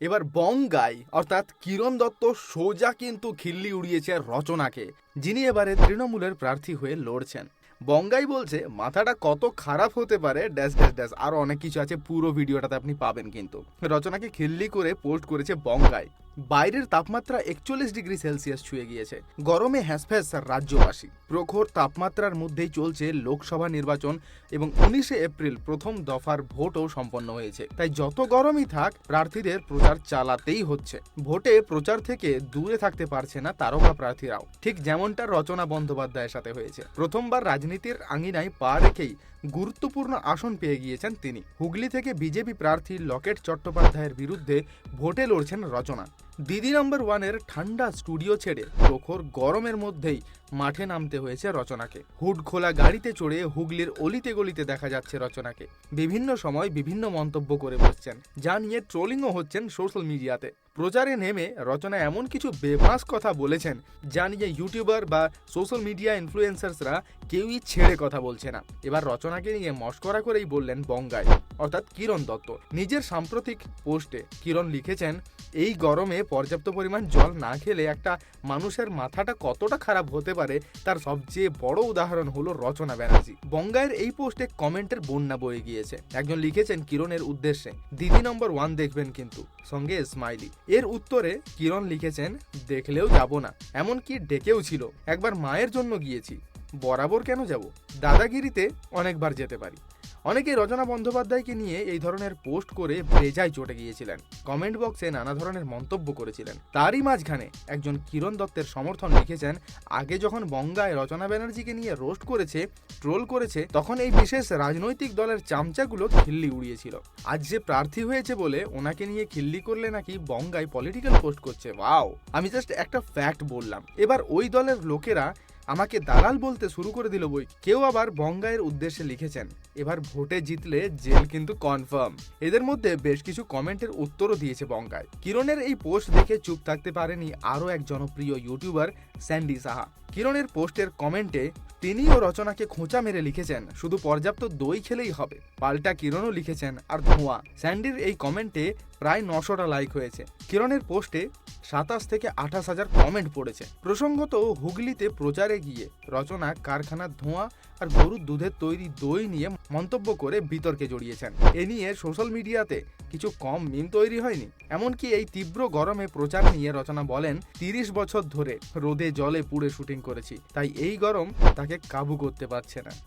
এবার বঙ্গাই, অর্থাৎ কিরণ দত্ত সোজা কিন্তু খিল্লি উড়িয়েছে রচনাকে, যিনি এবারে তৃণমূলের প্রার্থী হয়ে লড়ছেন। বঙ্গাই বলছে, মাথাটা কত খারাপ হতে পারে, ড্যাশ ড্যাশ ড্যাশ। আরও অনেক কিছু আছে, পুরো ভিডিওটাতে আপনি পাবেন কিন্তু। রচনাকে খিল্লি করে পোস্ট করেছে বঙ্গাই। বাইরের তাপমাত্রা একচল্লিশ ডিগ্রি সেলসিয়াস ছুঁয়ে গিয়েছে। গরমে হ্যাসফ্যাস রাজ্যবাসী। প্রখর তাপমাত্রার মধ্যেই চলছে লোকসভা নির্বাচন এবং উনিশে এপ্রিল প্রথম দফার ভোটও সম্পন্ন হয়েছে। তাই যত গরমই থাক, প্রার্থীদের প্রচার চালাতেই হচ্ছে। ভোটে প্রচার থেকে দূরে থাকতে পারছে না তারকা প্রার্থীরাও। ঠিক যেমনটা রচনা বন্দ্যোপাধ্যায়ের সাথে হয়েছে। প্রথমবার রাজনীতির আঙিনায় পা রেখেই গুরুত্বপূর্ণ আসন পেয়ে গিয়েছেন তিনি। হুগলি থেকে বিজেপি প্রার্থী লকেট চট্টোপাধ্যায়ের বিরুদ্ধে ভোটে লড়ছেন রচনা। দিদি নাম্বার ওয়ানের ঠান্ডা স্টুডিও ছেড়ে প্রখর গরমের মধ্যেই মাঠে নামতে হয়েছে রচনাকে। হুড খোলা গাড়িতে চড়ে হুগলির অলিতে গলিতে দেখা যাচ্ছে রচনাকে। বিভিন্ন সময় বিভিন্ন মন্তব্য করে বসছেন। যা নিয়ে ট্রোলিংও হচ্ছেন সোশ্যাল মিডিয়াতে। প্রচারে নেমে রচনা এমন কিছু বেফাঁস কথা বলেছেন যা নিয়ে ইউটিউবার বা সোশ্যাল মিডিয়া ইনফ্লুয়েন্সার্সরা কেউই ছেড়ে কথা বলছে না। এবার রচনাকে নিয়ে মস্করা করেই বললেন বঙ্গায় অর্থাৎ কিরণ দত্ত। নিজের সাম্প্রতিক পোস্টে কিরণ লিখেছেন, এই গরমে পর্যাপ্ত পরিমাণ জল না খেলে একটা মানুষের মাথাটা কতটা খারাপ হতে পারে তার সবচেয়ে বড় উদাহরণ হলো রচনা ব্যানার্জি। বঙ্গায়ের এই পোস্টে কমেন্টের বন্যা বয়ে গিয়েছে। একজন লিখেছেন কিরণের উদ্দেশ্যে, দিদি নম্বর ওয়ান দেখবেন কিন্তু। সঙ্গে স্মাইলি এর উত্তরে কিরণ লিখেছেন, দেখলেও যাব না। এমনকি ডেকেও ছিল, একবার মায়ের জন্য গিয়েছি। বরাবর কেন যাব? দাদাগিরিতে অনেকবার যেতে পারি। অনেকে রচনা বন্দ্যোপাধ্যায়কে নিয়ে এই ধরনের পোস্ট করে বেজায় চটে গিয়েছিলেন। কমেন্ট বক্সে নানা ধরনের মন্তব্য করেছিলেন। তারই মাঝখানে একজন কিরণ দত্তের সমর্থন লিখেছেন, আগে যখন বঙ্গায় রচনা ব্যানার্জিকে নিয়ে রোস্ট করেছে, ট্রোল করেছে, তখন এই বিশেষ রাজনৈতিক দলের চামচাগুলো খিল্লি উড়িয়েছিল। আজ যে প্রার্থী হয়েছে বলে ওনাকে নিয়ে খিল্লি করলে নাকি বঙ্গায় পলিটিক্যাল পোস্ট করছে ওয়াও আমি জাস্ট একটা ফ্যাক্ট বললাম। এবার ওই দলের লোকেরা আমাকে দালাল বলতে শুরু করে দিল বই। কেউ আবার বঙ্গায়ের উদ্দেশ্যে লিখেছেন এবার ভোটে জিতলে জেল কিন্তু কনফার্ম এদের মধ্যে বেশ কিছু কমেন্টের উত্তরও দিয়েছে বঙ্গায়। কিরণের এই পোস্ট দেখে চুপ থাকতে পারেনি আরও এক জনপ্রিয় ইউটিউবার স্যান্ডি সাহা কিরণের পোস্টের কমেন্টে তিনিও রচনাকে খোঁচা মেরে লিখেছেন, শুধু পর্যাপ্ত দই খেলেই হবে। পাল্টা কিরণও লিখেছেন, আর ধোঁয়া। স্যান্ডির এই কমেন্টে প্রায় নশোটা লাইক হয়েছে। কিরণের পোস্টে সাতাশ থেকে আঠাশ হাজার কমেন্ট পড়েছে। প্রসঙ্গত, হুগলিতে প্রচারে গিয়ে রচনা, কারখানার ধোঁয়া আর গরুর দুধের তৈরি দই নিয়ে মন্তব্য করে বিতর্কে জড়িয়েছেন। এ নিয়ে সোশ্যাল মিডিয়াতে কিছু কম মিম তৈরি হয়নি। এমনকি এই তীব্র গরমে প্রচার নিয়ে রচনা বলেন, তিরিশ বছর ধরে রোদে জলে পুড়ে শুটিং করেছি। তাই এই গরম তাকে কাবু করতে পারছে না।